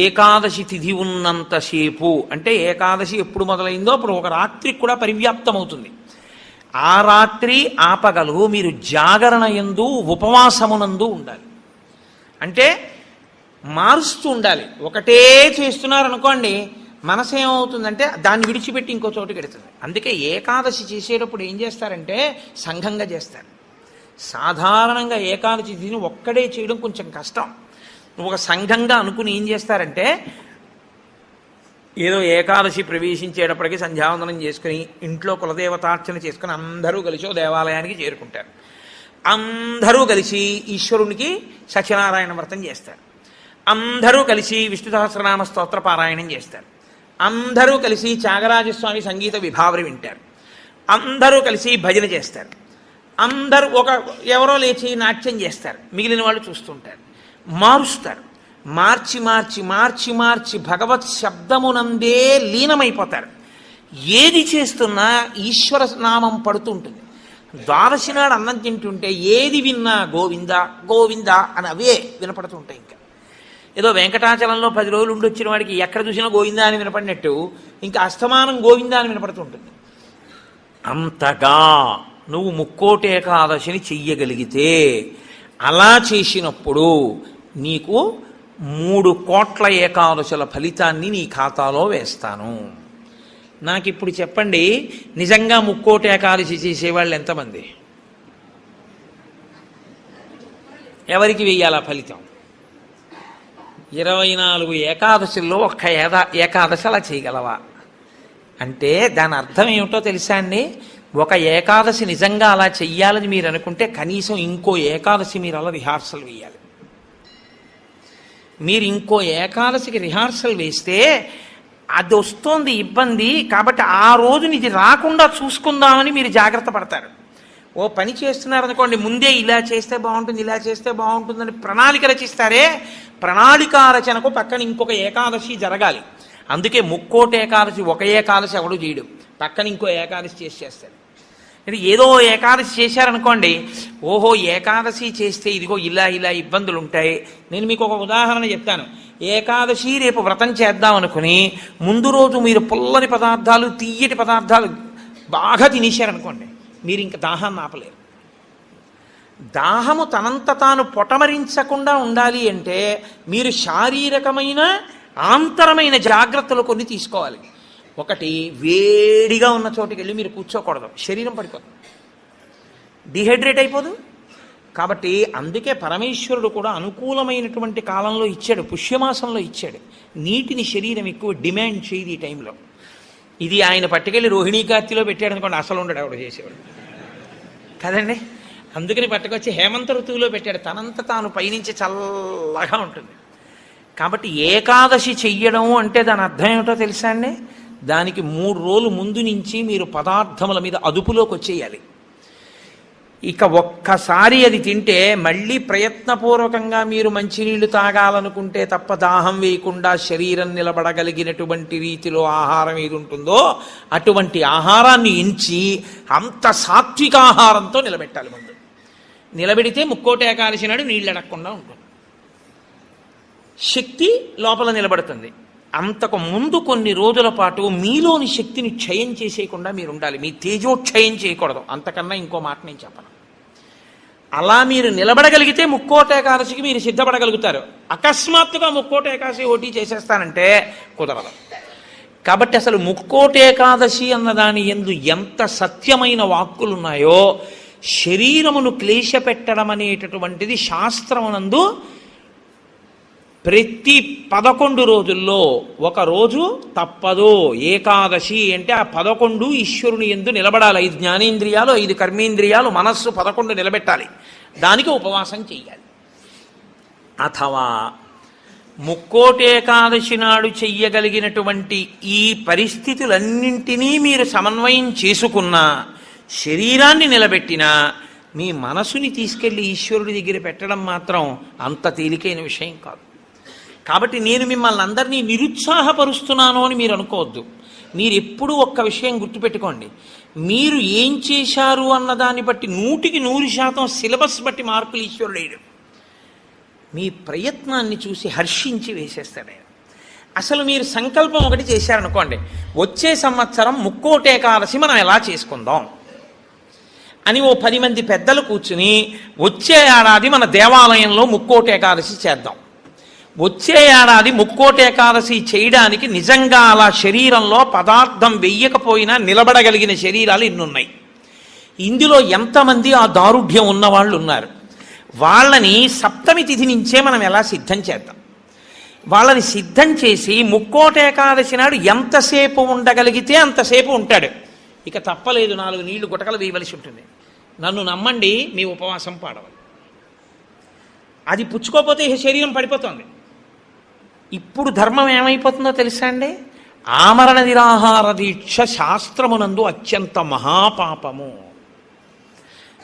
ఏకాదశి తిథి ఉన్నంతసేపు అంటే ఏకాదశి ఎప్పుడు మొదలైందో అప్పుడు ఒక రాత్రికి కూడా పరివ్యాప్తమవుతుంది. ఆ రాత్రి ఆపగలు మీరు జాగరణ ఎందు ఉపవాసమునందు ఉండాలి. అంటే మారుస్తూ ఉండాలి. ఒకటే చేస్తున్నారు అనుకోండి మనసు ఏమవుతుందంటే దాన్ని విడిచిపెట్టి ఇంకో చోటుకి వెడుతుంది అందుకే ఏకాదశి చేసేటప్పుడు ఏం చేస్తారంటే సంఘంగా చేస్తారు. సాధారణంగా ఏకాదశి తిని ఒక్కడే చేయడం కొంచెం కష్టం. ఒక సంఘంగా అనుకుని ఏం చేస్తారంటే ఏదో ఏకాదశి ప్రవేశించేటప్పటికి సంధ్యావందనం చేసుకుని ఇంట్లో కులదేవతార్చన చేసుకుని అందరూ కలిసి దేవాలయానికి చేరుకుంటారు. అందరూ కలిసి ఈశ్వరునికి సత్యనారాయణ వ్రతం చేస్తారు. అందరూ కలిసి విష్ణు సహస్రనామ స్తోత్ర పారాయణం చేస్తారు. అందరూ కలిసి త్యాగరాజస్వామి సంగీత విభావరి వింటారు. అందరూ కలిసి భజన చేస్తారు. అందరూ ఒక ఎవరో లేచి నాట్యం చేస్తారు. మిగిలిన వాళ్ళు చూస్తుంటారు. మారుస్తారు. మార్చి మార్చి మార్చి మార్చి భగవత్ శబ్దమునందే లీనమైపోతారు. ఏది చేస్తున్నా ఈశ్వర నామం పడుతుంటుంది. ద్వాదశి నాడు అన్నం తింటుంటే ఏది విన్నా గోవింద గోవింద అని అవే వినపడుతుంటాయి ఇంకా. ఏదో వెంకటాచలంలో పది రోజులు ఉండి వచ్చిన వాడికి ఎక్కడ చూసినా గోవిందా అని వినపడినట్టు ఇంకా అస్తమానం గోవిందా అని వినపడుతుంటుంది. అంతగా నువ్వు ముక్కోటి ఏకాదశిని చెయ్యగలిగితే అలా చేసినప్పుడు నీకు మూడు కోట్ల ఏకాదశుల ఫలితాన్ని నీ ఖాతాలో వేస్తాను. నాకు ఇప్పుడు చెప్పండి నిజంగా ముక్కోటి ఏకాదశి చేసేవాళ్ళు ఎంతమంది? ఎవరికి వెయ్యాలా ఫలితం? ఇరవై నాలుగు ఏకాదశుల్లో ఒక్క ఏదా ఏకాదశి అలా చేయగలవా? అంటే దాని అర్థం ఏమిటో తెలుసా అండి? ఒక ఏకాదశి నిజంగా అలా చెయ్యాలని మీరు అనుకుంటే కనీసం ఇంకో ఏకాదశి మీరు అలా రిహార్సల్ వేయాలి మీరు ఇంకో ఏకాదశికి రిహార్సల్ వేస్తే అది వస్తోంది ఇబ్బంది కాబట్టి ఆ రోజుని ఇది రాకుండా చూసుకుందామని మీరు జాగ్రత్త పడతారు. ఓ పని చేస్తున్నారనుకోండి ముందే ఇలా చేస్తే బాగుంటుంది ఇలా చేస్తే బాగుంటుందని ప్రణాళిక రచిస్తారే ప్రణాళిక రచనకు పక్కన ఇంకొక ఏకాదశి జరగాలి. అందుకే ముక్కోటి ఏకాదశి ఒక ఏకాదశి ఎవడు చేయడు. పక్కన ఇంకో ఏకాదశి చేసి చేస్తాడు ఇది ఏదో ఏకాదశి చేశారనుకోండి ఓహో ఏకాదశి చేస్తే ఇదిగో ఇలా ఇలా ఇబ్బందులు ఉంటాయి నేను మీకు ఒక ఉదాహరణ చెప్తాను. ఏకాదశి రేపు వ్రతం చేద్దాం అనుకుని ముందు రోజు మీరు పుల్లని పదార్థాలు తీయటి పదార్థాలు బాగా తినేశారనుకోండి మీరు ఇంకా దాహాన్ని ఆపలేరు. దాహము తనంత తాను పొటమరించకుండా ఉండాలి అంటే మీరు శారీరకమైన ఆంతరమైన జాగ్రత్తలు కొన్ని తీసుకోవాలి. ఒకటి వేడిగా ఉన్న చోటుకి వెళ్ళి మీరు కూర్చోకూడదు. శరీరం పడిపోతుంది. డిహైడ్రేట్ అయిపోదు. కాబట్టి అందుకే పరమేశ్వరుడు కూడా అనుకూలమైనటువంటి కాలంలో ఇచ్చాడు పుష్యమాసంలో ఇచ్చాడు. నీటిని శరీరం ఎక్కువ డిమాండ్ చేయదు ఈ టైంలో. ఇది ఆయన పట్టుకెళ్ళి రోహిణీ పెట్టాడు అనుకోండి అసలు ఉండడు ఆవిడ చేసేవాడు. కదండి? అందుకని పట్టుకొచ్చి హేమంత ఋతువులో పెట్టాడు. తనంత తాను పైనుంచి చల్లగా ఉంటుంది. కాబట్టి ఏకాదశి చెయ్యడం అంటే దాని అర్థం ఏమిటో తెలుసా అండి? దానికి మూడు రోజులు ముందు నుంచి మీరు పదార్థముల మీద అదుపులోకి వచ్చేయాలి. ఇక ఒక్కసారి అది తింటే మళ్ళీ ప్రయత్నపూర్వకంగా మీరు మంచినీళ్ళు తాగాలనుకుంటే తప్ప దాహం వేయకుండా శరీరం నిలబడగలిగినటువంటి రీతిలో ఆహారం ఏది ఉంటుందో అటువంటి ఆహారాన్ని ఎంచి అంత సాత్విక ఆహారంతో నిలబెట్టాలి ముందు. నిలబెడితే ముక్కోటే కాల్చినాడు నీళ్ళు అడగకుండా ఉంటుంది. శక్తి లోపల నిలబడుతుంది. అంతకు ముందు కొన్ని రోజుల పాటు మీలోని శక్తిని క్షయం చేసేయకుండా మీరు ఉండాలి. మీ తేజోక్షయం చేయకూడదు. అంతకన్నా ఇంకో మాట నేను చెప్పను. అలా మీరు నిలబడగలిగితే ముక్కోట ఏకాదశికి మీరు సిద్ధపడగలుగుతారు. అకస్మాత్తుగా ముక్కోట ఏకాదశి ఓటీ చేసేస్తానంటే కుదరదు. కాబట్టి అసలు ముక్కోట ఏకాదశి అన్నదాని ఎందు ఎంత సత్యమైన వాక్కులున్నాయో శరీరమును క్లేశపెట్టడం అనేటటువంటిది శాస్త్రమునందు ప్రతి పదకొండు రోజుల్లో ఒక రోజు తప్పదు. ఏకాదశి అంటే ఆ పదకొండు ఈశ్వరుని ఎందు నిలబడాలి. ఐదు జ్ఞానేంద్రియాలు ఐదు కర్మేంద్రియాలు మనస్సు పదకొండు నిలబెట్టాలి. దానికి ఉపవాసం చెయ్యాలి. అథవా ముక్కోటి ఏకాదశి నాడు చెయ్యగలిగినటువంటి ఈ పరిస్థితులన్నింటినీ మీరు సమన్వయం చేసుకున్నా శరీరాన్ని నిలబెట్టినా మీ మనసుని తీసుకెళ్ళి ఈశ్వరుడి దగ్గర పెట్టడం మాత్రం అంత తేలికైన విషయం కాదు. కాబట్టి నేను మిమ్మల్ని అందరినీ నిరుత్సాహపరుస్తున్నాను అని మీరు అనుకోవద్దు. మీరు ఎప్పుడూ ఒక్క విషయం గుర్తుపెట్టుకోండి. మీరు ఏం చేశారు అన్న దాన్ని బట్టి నూటికి నూరు శాతం సిలబస్ బట్టి మార్కులు ఈశ్వరుడు వేయడు మీ ప్రయత్నాన్ని చూసి హర్షించి వేసేస్తాడు ఆయన. అసలు మీరు సంకల్పం ఒకటి చేశారనుకోండి. వచ్చే సంవత్సరం ముక్కోటే కాలసి మనం ఎలా చేసుకుందాం? అని ఓ పది మంది పెద్దలు కూర్చుని వచ్చే ఏడాది మన దేవాలయంలో ముక్కోటే కాలసి చేద్దాం. వచ్చే ఏడాది ముక్కోటి ఏకాదశి చేయడానికి నిజంగా అలా శరీరంలో పదార్థం వెయ్యకపోయినా నిలబడగలిగిన శరీరాలు ఇన్నున్నాయి. ఇందులో ఎంతమంది ఆ దారుఢ్యం ఉన్న వాళ్ళు ఉన్నారు వాళ్ళని సప్తమి తిథి నుంచే మనం ఎలా సిద్ధం చేద్దాం? వాళ్ళని సిద్ధం చేసి ముక్కోట ఏకాదశి నాడు ఎంతసేపు ఉండగలిగితే అంతసేపు ఉంటాడు. ఇక తప్పలేదు నాలుగు నీళ్ళు గుటకలు వేయవలసి ఉంటుంది. నన్ను నమ్మండి మీ ఉపవాసం పాడవాలి అది పుచ్చుకోపోతే శరీరం పడిపోతుంది. ఇప్పుడు ధర్మం ఏమైపోతుందో తెలుసా అండి? ఆమరణ నిరాహార దీక్ష శాస్త్రమునందు అత్యంత మహాపాపము.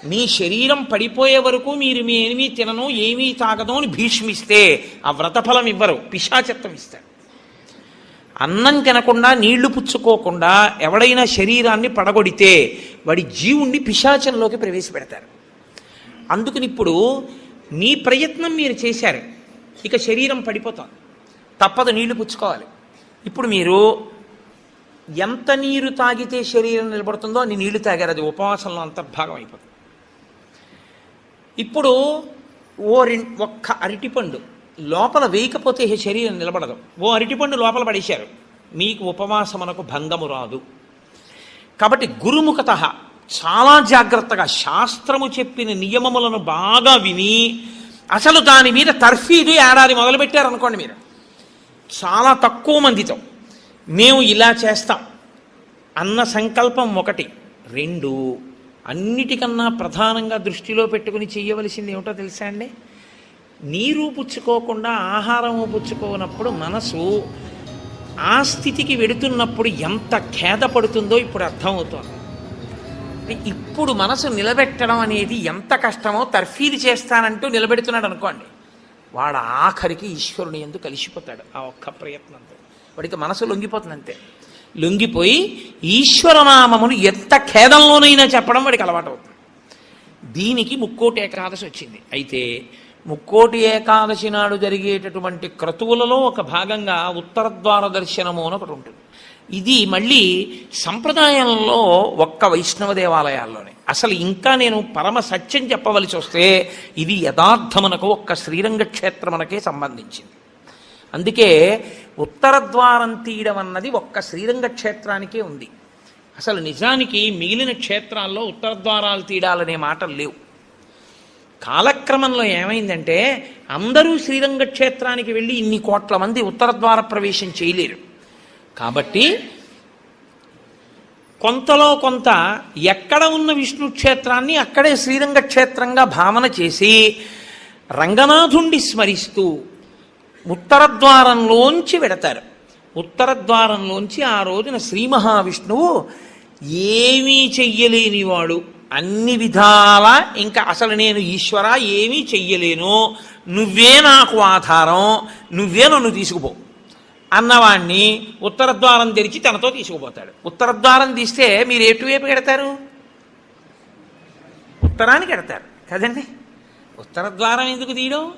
మీ శరీరం పడిపోయే వరకు మీరు మీ ఏమీ తినను ఏమీ తాగదు అని భీష్మిస్తే ఆ వ్రతఫలం ఇవ్వరు పిశాచత్వం ఇస్తారు. అన్నం తినకుండా నీళ్ళు పుచ్చుకోకుండా ఎవడైనా శరీరాన్ని పడగొడితే వాడి జీవుణ్ణి పిశాచంలోకి ప్రవేశపెడతారు. అందుకని ఇప్పుడు మీ ప్రయత్నం మీరు చేశారు. ఇక శరీరం పడిపోతుంది. తప్పదు నీళ్ళు పుచ్చుకోవాలి. ఇప్పుడు మీరు ఎంత నీరు తాగితే శరీరం నిలబడుతుందో అన్ని నీళ్ళు తాగారు. అది ఉపవాసంలో అంతర్భాగం అయిపోతుంది. ఇప్పుడు ఓ రెం ఒక్క అరటిపండు లోపల వేయకపోతే శరీరం నిలబడదు. ఓ అరటిపండు లోపల పడేశారు. మీకు ఉపవాసమునకు భంగము రాదు. కాబట్టి గురుముఖత చాలా జాగ్రత్తగా శాస్త్రము చెప్పిన నియమములను బాగా విని అసలు దాని మీద తర్ఫీదు ఏడాది మొదలుపెట్టారనుకోండి మీరు. చాలా తక్కువ మందితో. మేము ఇలా చేస్తాం. అన్న సంకల్పం ఒకటి. రెండు అన్నిటికన్నా ప్రధానంగా దృష్టిలో పెట్టుకుని చేయవలసింది ఏమిటో తెలుసా అండి? నీరు పుచ్చుకోకుండా ఆహారము పుచ్చుకోనప్పుడు మనసు ఆ స్థితికి వెడుతున్నప్పుడు ఎంత ఖేదపడుతుందో ఇప్పుడు అర్థమవుతోంది. ఇప్పుడు మనసు నిలబెట్టడం అనేది ఎంత కష్టమో తర్ఫీదు చేస్తానంటూ నిలబెడుతున్నాడు అనుకోండి. వాడు ఆఖరికి ఈశ్వరుని ఎందుకు కలిసిపోతాడు ఆ ఒక్క ప్రయత్నంతో. వాడికి మనసు లొంగిపోతుంది అంతే లొంగిపోయి ఈశ్వరనామమును ఎంత ఖేదంలోనైనా చెప్పడం వాడికి అలవాటు అవుతుంది దీనికి ముక్కోటి ఏకాదశి వచ్చింది. అయితే ముక్కోటి ఏకాదశి నాడు జరిగేటటువంటి క్రతువులలో ఒక భాగంగా ఉత్తరద్వార దర్శనము అని ఒకటి ఉంటుంది. ఇది మళ్ళీ సంప్రదాయంలో ఒక్క వైష్ణవ దేవాలయాల్లోనే. అసలు ఇంకా నేను పరమ సత్యం చెప్పవలసి వస్తే ఇది యథార్థమునకు ఒక్క శ్రీరంగ క్షేత్రమునకే సంబంధించింది. అందుకే ఉత్తర ద్వారం తీయడం అన్నది ఒక్క శ్రీరంగ క్షేత్రానికే ఉంది. అసలు నిజానికి మిగిలిన క్షేత్రాల్లో ఉత్తర ద్వారాలు తీయడాలనే మాటలు లేవు. కాలక్రమంలో ఏమైందంటే అందరూ శ్రీరంగ క్షేత్రానికి వెళ్ళి ఇన్ని కోట్ల మంది ఉత్తర ద్వార ప్రవేశం చేయలేరు. కాబట్టి కొంతలో కొంత ఎక్కడ ఉన్న విష్ణు క్షేత్రాన్ని అక్కడే శ్రీరంగ క్షేత్రంగా భావన చేసి రంగనాథుండి స్మరిస్తూ ఉత్తర ద్వారంలోంచి వెడతారు. ఉత్తర ద్వారంలోంచి ఆ రోజున శ్రీ మహావిష్ణువు ఏమీ చెయ్యలేనివాడు. అన్ని విధాల ఇంకా అసలు నేను ఈశ్వర ఏమీ చెయ్యలేను. నువ్వే నాకు ఆధారం. నువ్వే నన్ను తీసుకుపో. అన్నవాణ్ణి ఉత్తర ద్వారం తెరిచి తనతో తీసుకుపోతాడు. ఉత్తర ద్వారం తీస్తే మీరు ఎటువైపు పెడతారు ఉత్తరానికి ఎడతారు. కదండి? ఉత్తర ద్వారం ఎందుకు తీయడం?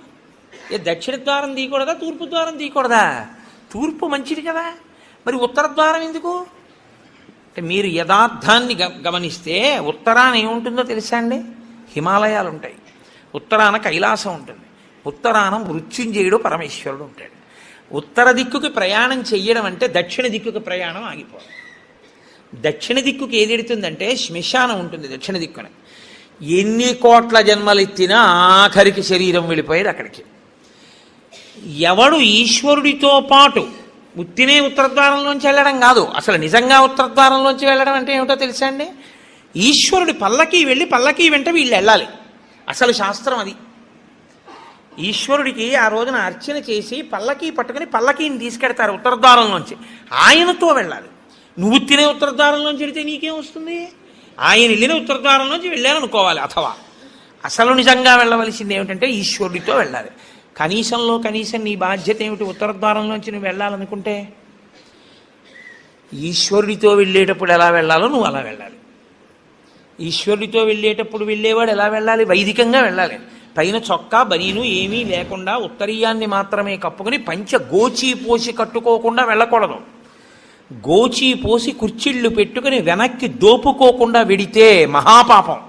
ఏ దక్షిణ ద్వారం తీయకూడదా తూర్పు ద్వారం తీయకూడదా? తూర్పు మంచిది కదా. మరి ఉత్తర ద్వారం ఎందుకు? అంటే మీరు యథార్థాన్ని గ గమనిస్తే ఉత్తరాన ఏముంటుందో తెలుసా అండి? హిమాలయాలు ఉంటాయి. ఉత్తరాన కైలాసం ఉంటుంది. ఉత్తరాన మృత్యుంజయుడు పరమేశ్వరుడు ఉంటాడు. ఉత్తర దిక్కుకి ప్రయాణం చెయ్యడం అంటే దక్షిణ దిక్కుకి ప్రయాణం ఆగిపోవడం. దక్షిణ దిక్కుకి ఏది ఎడుతుందంటే శ్మశానం ఉంటుంది దక్షిణ దిక్కున. ఎన్ని కోట్ల జన్మలు ఎత్తినా ఆఖరికి శరీరం వెళ్ళిపోయేది అక్కడికి. ఎవడు ఈశ్వరుడితో పాటు ఉత్తినే ఉత్తరద్వారంలోంచి వెళ్ళడం కాదు. అసలు నిజంగా ఉత్తరద్వారంలోంచి వెళ్ళడం అంటే ఏమిటో తెలుసా అండి? ఈశ్వరుడి పల్లకి వెళ్ళి పల్లకి వెంట వీళ్ళు వెళ్ళాలి. అసలు శాస్త్రం అది. ఈశ్వరుడికి ఆ రోజున అర్చన చేసి పల్లకీ పట్టుకుని పల్లకీని తీసుకెడతారు ఉత్తరద్వారంలోంచి. ఆయనతో వెళ్ళాలి. నువ్వు తినే ఉత్తరద్వారంలోంచి వెళితే నీకేం వస్తుంది? ఆయన వెళ్ళిన ఉత్తరద్వారంలోంచి వెళ్ళాలనుకోవాలి అథవా. అసలు నిజంగా వెళ్ళవలసింది ఏమిటంటే ఈశ్వరుడితో వెళ్ళాలి. కనీసంలో కనీసం నీ బాధ్యత ఏమిటి ఉత్తరద్వారంలోంచి నువ్వు వెళ్ళాలనుకుంటే? ఈశ్వరుడితో వెళ్ళేటప్పుడు ఎలా వెళ్ళాలో నువ్వు అలా వెళ్ళాలి. ఈశ్వరుడితో వెళ్ళేటప్పుడు వెళ్ళేవాడు ఎలా వెళ్ళాలి? వైదికంగా వెళ్ళాలి. పైన చొక్కా బనీను ఏమీ లేకుండా ఉత్తరీయాన్ని మాత్రమే కప్పుకొని పంచ గోచి పోసి కట్టుకోకుండా వెళ్ళకూడదు. గోచి పోసి కుర్చీళ్ళు పెట్టుకుని వెనక్కి దోపుకోకుండా విడితే మహాపాపం.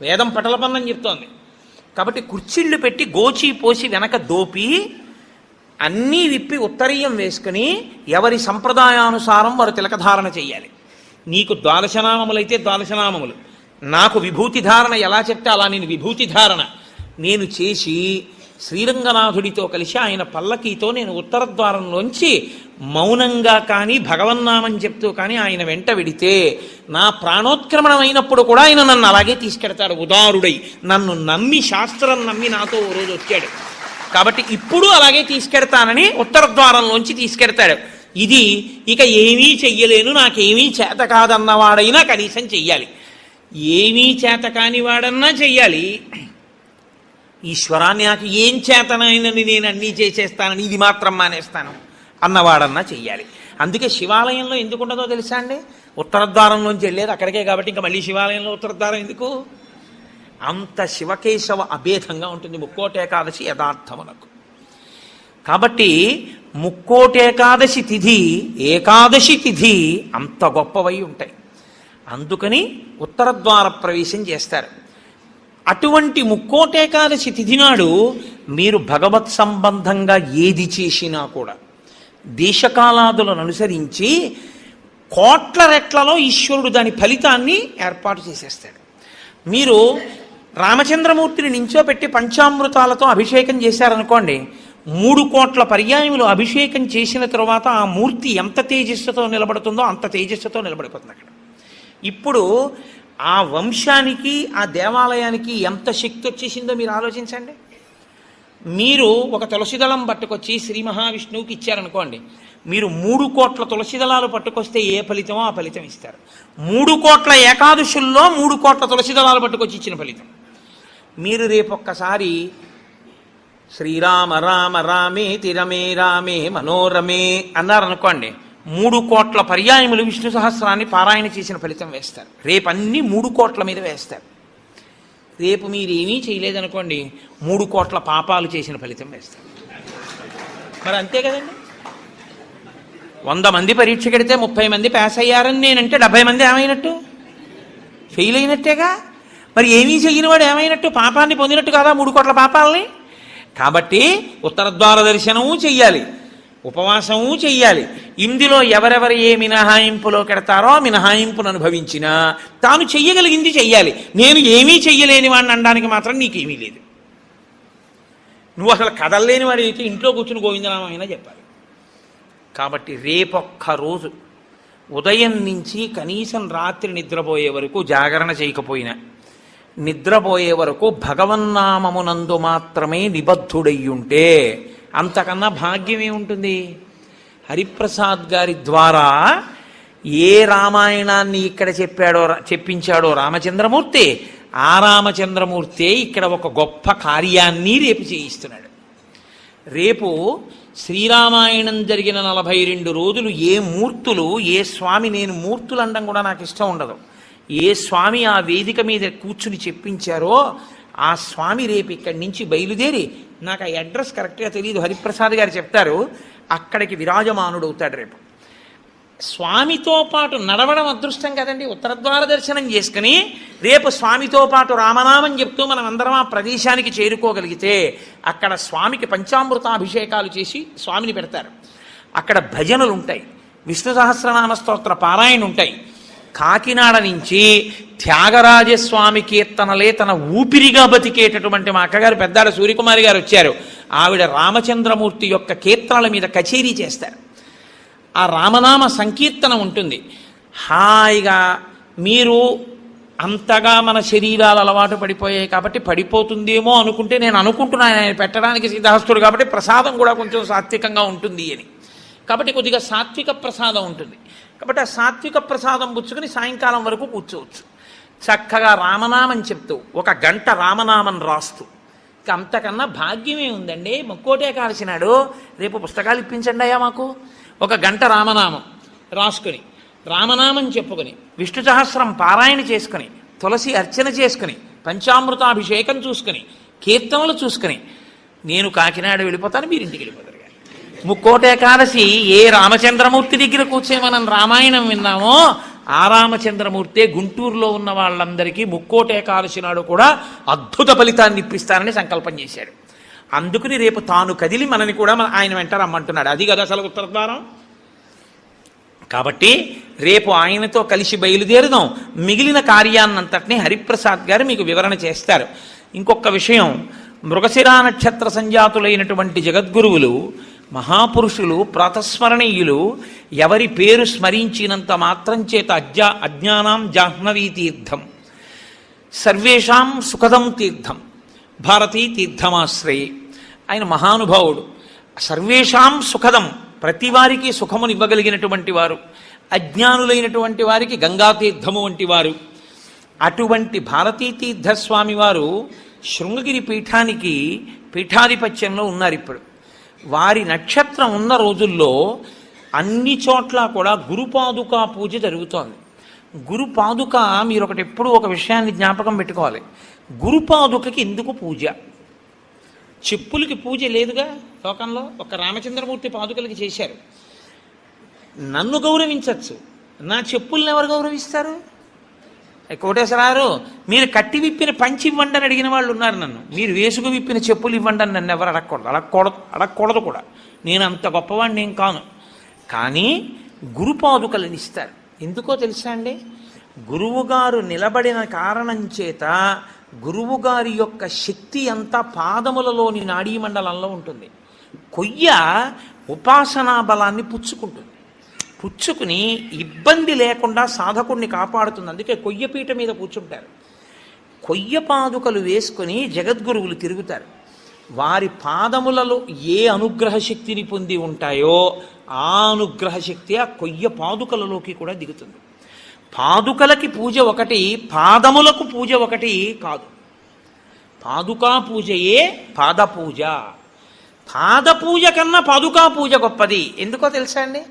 వేదం పటలపన్నం చెప్తోంది. కాబట్టి కుర్చీళ్ళు పెట్టి గోచి పోసి వెనక దోపి అన్నీ విప్పి ఉత్తరీయం వేసుకుని ఎవరి సంప్రదాయానుసారం వారు తిలకధారణ చేయాలి. నీకు ద్వాదశనామములైతే ద్వాదశనామములు. నాకు విభూతి ధారణ ఎలా చెప్తే అలా నేను విభూతి ధారణ. నేను చేసి శ్రీరంగనాథుడితో కలిసి ఆయన పల్లకీతో నేను ఉత్తర ద్వారంలోంచి మౌనంగా కానీ భగవన్నామం చెప్తూ కానీ ఆయన వెంట వెడితే నా ప్రాణోత్క్రమణం అయినప్పుడు కూడా ఆయన నన్ను అలాగే తీసుకెడతాడు. ఉదారుడై నన్ను నమ్మి శాస్త్రం నమ్మి నాతో ఓ రోజు వచ్చాడు. కాబట్టి ఇప్పుడు అలాగే తీసుకెడతానని ఉత్తర ద్వారంలోంచి తీసుకెడతాడు. ఇది ఇక ఏమీ చెయ్యలేను నాకేమీ చేత కాదన్నవాడైనా కనీసం చెయ్యాలి. ఏమీ చేత కాని వాడన్నా చెయ్యాలి. ఈశ్వరాన్ని నాకు ఏం చేతనైనని నేను అన్నీ చేసేస్తానని ఇది మాత్రం మానేస్తాను అన్నవాడన్నా చెయ్యాలి. అందుకే శివాలయంలో ఎందుకు ఉండదో తెలుసా అండి? ఉత్తరద్వారంలోంచి వెళ్ళేది అక్కడికే కాబట్టి ఇంకా మళ్ళీ శివాలయంలో ఉత్తరద్వారం ఎందుకు? అంత శివకేశవ అభేదంగా ఉంటుంది ముక్కోటి ఏకాదశి యథార్థమునకు కాబట్టి ముక్కోటి ఏకాదశి తిథి ఏకాదశి తిథి అంత గొప్పవై ఉంటాయి. అందుకని ఉత్తరద్వార ప్రవేశం చేస్తారు. అటువంటి ముక్కోటేకాదశి తిథి నాడు మీరు భగవత్ సంబంధంగా ఏది చేసినా కూడా. దేశకాలాదులను అనుసరించి కోట్ల రెట్లలో ఈశ్వరుడు దాని ఫలితాన్ని ఏర్పాటు చేసేస్తాడు. మీరు రామచంద్రమూర్తిని నించోపెట్టి పంచామృతాలతో అభిషేకం చేశారనుకోండి మూడు కోట్ల పర్యాయములు అభిషేకం చేసిన తరువాత ఆ మూర్తి ఎంత తేజస్సుతో నిలబడుతుందో అంత తేజస్సుతో నిలబడిపోతుంది అక్కడ. ఇప్పుడు ఆ వంశానికి ఆ దేవాలయానికి ఎంత శక్తి వచ్చేసిందో మీరు ఆలోచించండి. మీరు ఒక తులసిదళం పట్టుకొచ్చి శ్రీ మహావిష్ణువుకి ఇచ్చారనుకోండి మీరు మూడు కోట్ల తులసిదళాలు పట్టుకొస్తే ఏ ఫలితమో ఆ ఫలితం ఇస్తారు. మూడు కోట్ల ఏకాదశుల్లో మూడు కోట్ల తులసిదళాలు పట్టుకొచ్చి ఇచ్చిన ఫలితం. మీరు రేపొక్కసారి శ్రీరామ రామ రామే తిరమే రామే మనోరమే అన్నారనుకోండి మూడు కోట్ల పర్యాయములు విష్ణు సహస్రాన్ని పారాయణ చేసిన ఫలితం వేస్తారు. రేపు అన్ని మూడు కోట్ల మీద వేస్తారు. రేపు మీరు ఏమీ చేయలేదనుకోండి మూడు కోట్ల పాపాలు చేసిన ఫలితం వేస్తారు. మరి అంతే కదండి? వంద మంది పరీక్ష కడితే ముప్పై మంది పాస్ అయ్యారని నేనంటే డెబ్బై మంది ఏమైనట్టు? ఫెయిల్ అయినట్టేగా? మరి ఏమీ చేయనివాడు ఏమైనట్టు? పాపాన్ని పొందినట్టు కాదా మూడు కోట్ల పాపాలని? కాబట్టి ఉత్తర ద్వార దర్శనము చెయ్యాలి. ఉపవాసము చెయ్యాలి. ఇందులో ఎవరెవరు ఏ మినహాయింపులో కడతారో మినహాయింపును అనుభవించినా తాను చెయ్యగలిగింది చెయ్యాలి. నేను ఏమీ చెయ్యలేని వాడిని అనడానికి మాత్రం నీకేమీ లేదు. నువ్వు అసలు కదలలేని వాడు అయితే ఇంట్లో కూర్చుని గోవిందనామైనా చెప్పాలి. కాబట్టి రేపొక్క రోజు ఉదయం నుంచి కనీసం రాత్రి నిద్రపోయే వరకు జాగరణ చేయకపోయినా నిద్రపోయే వరకు భగవన్నామమునందు మాత్రమే నిబద్ధుడయ్యుంటే అంతకన్నా భాగ్యం ఏముంటుంది? హరిప్రసాద్ గారి ద్వారా ఏ రామాయణాన్ని ఇక్కడ చెప్పాడో చెప్పించాడో రామచంద్రమూర్తి ఆ రామచంద్రమూర్తే ఇక్కడ ఒక గొప్ప కార్యాన్ని రేపు చేయిస్తున్నాడు. రేపు శ్రీరామాయణం జరిగిన నలభై రెండు రోజులు ఏ మూర్తులు ఏ స్వామి నేను మూర్తులు అనడం కూడా నాకు ఇష్టం ఉండదు. ఏ స్వామి ఆ వేదిక మీద కూర్చుని చెప్పించారో ఆ స్వామి రేపు ఇక్కడి నుంచి బయలుదేరి నాకు ఆ అడ్రస్ కరెక్ట్గా తెలియదు హరిప్రసాద్ గారు చెప్తారు అక్కడికి విరాజమానుడు అవుతాడు రేపు. స్వామితో పాటు నడవడం అదృష్టం కదండి. ఉత్తరద్వార దర్శనం చేసుకుని రేపు స్వామితో పాటు రామనామం చెప్తూ మనం అందరం ఆ ప్రదేశానికి చేరుకోగలిగితే అక్కడ స్వామికి పంచామృతాభిషేకాలు చేసి స్వామిని పెడతారు. అక్కడ భజనలు ఉంటాయి. విష్ణు సహస్రనామ స్తోత్ర పారాయణ ఉంటాయి కాకినాడ నుంచి త్యాగరాజస్వామి కీర్తనలే తన ఊపిరిగా బతికేటటువంటి మా అక్కగారు పెద్దాడ సూర్యకుమారి గారు వచ్చారు. ఆవిడ రామచంద్రమూర్తి యొక్క కీర్తనల మీద కచేరీ చేస్తారు. ఆ రామనామ సంకీర్తన ఉంటుంది. హాయిగా మీరు అంతగా మన శరీరాలు అలవాటు పడిపోయాయి కాబట్టి పడిపోతుందేమో అనుకుంటే నేను అనుకుంటున్నాను ఆయన పెట్టడానికి సిద్ధహస్తుడు కాబట్టి ప్రసాదం కూడా కొంచెం సాత్వికంగా ఉంటుంది అని. కాబట్టి కొద్దిగా సాత్విక ప్రసాదం ఉంటుంది. కాబట్టి ఆ సాత్విక ప్రసాదం పుచ్చుకొని సాయంకాలం వరకు కూర్చోవచ్చు. చక్కగా రామనామం చెప్తూ ఒక గంట రామనామం రాస్తూ. ఇక అంతకన్నా భాగ్యమే ఉందండి. ముక్కోటే కాల్చినాడు. రేపు పుస్తకాలు ఇప్పించండి అయ్యా మాకు. ఒక గంట రామనామం రాసుకుని రామనామం చెప్పుకొని విష్ణు సహస్రం పారాయణ చేసుకుని తులసి అర్చన చేసుకుని పంచామృతాభిషేకం చూసుకుని కీర్తనలు చూసుకుని నేను కాకినాడ వెళ్ళిపోతాను మీరు ఇంటికి వెళ్ళిపోతారు. కానీ. ఏకాదశి ఏ రామచంద్రమూర్తి దగ్గర కూర్చొని మనం రామాయణం విన్నామో ఆ రామచంద్రమూర్తే గుంటూరులో ఉన్న వాళ్ళందరికీ ముక్కోటి ఏకాదశి నాడు కూడా అద్భుత ఫలితాన్ని ఇప్పిస్తానని సంకల్పం చేశాడు. అందుకని రేపు తాను కదిలి మనని కూడా మన- ఆయన వెంట రమ్మంటున్నాడు. అది కదా అసలు ఉత్తరద్వారం? కాబట్టి రేపు ఆయనతో కలిసి బయలుదేరుదాం. మిగిలిన కార్యాన్నంతటినీ హరిప్రసాద్ గారు మీకు వివరణ చేస్తారు. ఇంకొక విషయం మృగశిరా నక్షత్ర సంజాతులైనటువంటి జగద్గురువులు మహాపురుషులు ప్రాతస్మరణీయులు ఎవరి పేరు స్మరించినంత మాత్రం చేత అజ్ఞా అజ్ఞానం జాహ్నవీ తీర్థం. సర్వేషాం సుఖదం తీర్థం. భారతీ తీర్థమాశ్రయి. ఆయన మహానుభావుడు. సర్వేషాం సుఖదం. ప్రతి వారికి సుఖమును ఇవ్వగలిగినటువంటి వారు. అజ్ఞానులైనటువంటి వారికి గంగా తీర్థము వంటి వారు. అటువంటి భారతీ తీర్థస్వామి వారు శృంగగిరి పీఠానికి పీఠాధిపత్యంలో ఉన్నారు ఇప్పుడు. వారి నక్షత్రం ఉన్న రోజుల్లో అన్ని చోట్ల కూడా గురుపాదుకా పూజ జరుగుతోంది. గురుపాదుక మీరు ఒకటి ఎప్పుడు ఒక విషయాన్ని జ్ఞాపకం పెట్టుకోవాలి. గురుపాదుకకి ఎందుకు పూజ. చెప్పులకి పూజ లేదుగా లోకంలో? ఒక రామచంద్రమూర్తి పాదుకలకి చేశారు. నన్ను గౌరవించవచ్చు నా చెప్పుల్ని ఎవరు గౌరవిస్తారు? కోటేశ్వరారు మీరు కట్టి విప్పిన పంచి ఇవ్వండి అని అడిగిన వాళ్ళు ఉన్నారు నన్ను. మీరు వేసుకు విప్పిన చెప్పులు ఇవ్వండి అని నన్ను ఎవరు అడగకూడదు. అడగకూడదు అడగకూడదు కూడా. నేను అంత గొప్పవాడిని ఏం కాను. కానీ గురుపాదుకలను ఇస్తారు. ఎందుకో తెలుసా అండి? గురువుగారు నిలబడిన కారణం చేత గురువుగారి యొక్క శక్తి అంతా పాదములలోని నాడీ మండలంలో ఉంటుంది. కొయ్య ఉపాసనా బలాన్ని పుచ్చుకుంటుంది. పుచ్చుకుని ఇబ్బంది లేకుండా సాధకుడిని కాపాడుతుంది. అందుకే కొయ్యపీట మీద కూర్చుంటారు. కొయ్య పాదుకలు వేసుకొని జగద్గురువులు తిరుగుతారు. వారి పాదములలో ఏ అనుగ్రహ శక్తిని పొంది ఉంటాయో ఆ అనుగ్రహ శక్తి ఆ కొయ్య పాదుకలలోకి కూడా దిగుతుంది. పాదుకలకి పూజ ఒకటి పాదములకు పూజ ఒకటి కాదు. పాదుకా పూజయే పాద పూజ పాద పూజ కన్నా పాదుకా పూజ గొప్పది. ఎందుకో తెలుసా అండి?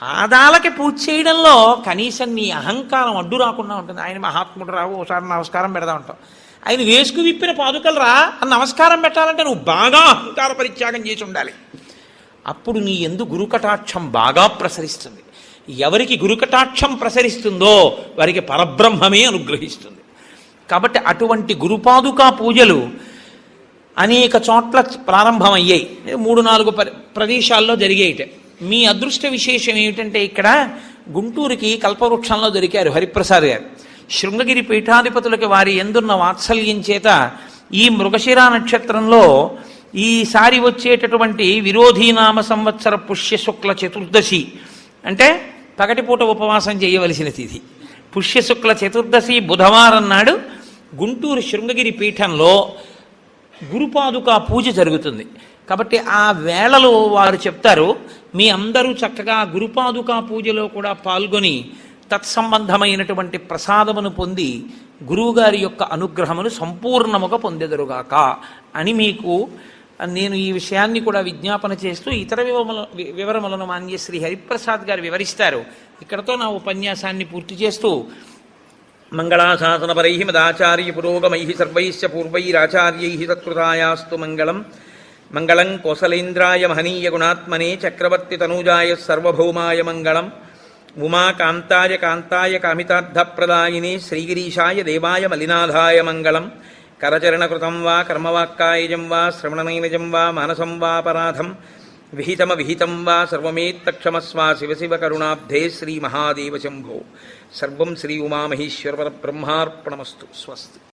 పాదాలకి పూజ చేయడంలో కనీసం నీ అహంకారం అడ్డు రాకుండా ఉంటుంది. ఆయన మహాత్ముడు రావు ఒకసారి నమస్కారం పెడదా ఉంటాం ఆయన వేసుకు విప్పిన పాదుకలు రా అని నమస్కారం పెట్టాలంటే నువ్వు బాగా అహంకార పరిత్యాగం చేసి ఉండాలి. అప్పుడు నీ ఎందు గురుకటాక్షం బాగా ప్రసరిస్తుంది. ఎవరికి గురుకటాక్షం ప్రసరిస్తుందో వారికి పరబ్రహ్మమే అనుగ్రహిస్తుంది. కాబట్టి అటువంటి గురుపాదుకా పూజలు అనేక చోట్ల ప్రారంభమయ్యాయి. మూడు నాలుగు ప్రదేశాల్లో జరిగేయట. మీ అదృష్ట విశేషం ఏమిటంటే ఇక్కడ గుంటూరుకి కల్పవృక్షంలో దొరికారు హరిప్రసాద్ గారు. శృంగగిరి పీఠాధిపతులకి వారి ఎందున్న వాత్సల్యం చేత ఈ మృగశిరా నక్షత్రంలో ఈసారి వచ్చేటటువంటి విరోధీనామ సంవత్సర పుష్య శుక్ల చతుర్దశి అంటే పగటిపూట ఉపవాసం చేయవలసిన తిథి. పుష్య శుక్ల చతుర్దశి బుధవారం నాడు గుంటూరు శృంగగిరి పీఠంలో గురుపాదుకా పూజ జరుగుతుంది. కాబట్టి ఆ వేళలో వారు చెప్తారు మీ అందరూ చక్కగా గురుపాదుకా పూజలో కూడా పాల్గొని తత్సంబంధమైనటువంటి ప్రసాదమును పొంది గురువుగారి యొక్క అనుగ్రహమును సంపూర్ణముగా పొందెదరుగాక అని మీకు నేను ఈ విషయాన్ని కూడా విజ్ఞాపన చేస్తూ ఇతర వివరముల వివరములను మాన్య శ్రీ హరిప్రసాద్ గారు వివరిస్తారు. ఇక్కడతో నా ఉపన్యాసాన్ని పూర్తి చేస్తూ మంగళాశాసనపరై మదాచార్య పురోగమై సర్వైశ్చ పూర్వైరాచార్యై సత్కృతాయాస్తు మంగళం మంగళం కోసలేంద్రాయ మహనీయ గుణాత్మనే చక్రవర్తి తనూజాయ సర్వభౌమాయ మంగళం ఉమాకాంతాయ కాంతాయ కామితార్థప్రదాయిని శ్రీగిరీషాయ దేవాయ మలినాథాయ మంగళం కరచరణకృతం వా కర్మవాక్కాయజం వా శ్రవణనైనజం వా మానసం వాపరాధం విహితమ విహితం వా సర్వమేత్తక్షమస్వా శివశివ కరుణాబ్ధే శ్రీ మహాదేవ శంభో సర్వం శ్రీ ఉమామహేశ్వర బ్రహ్మార్పణమస్తు స్వస్తి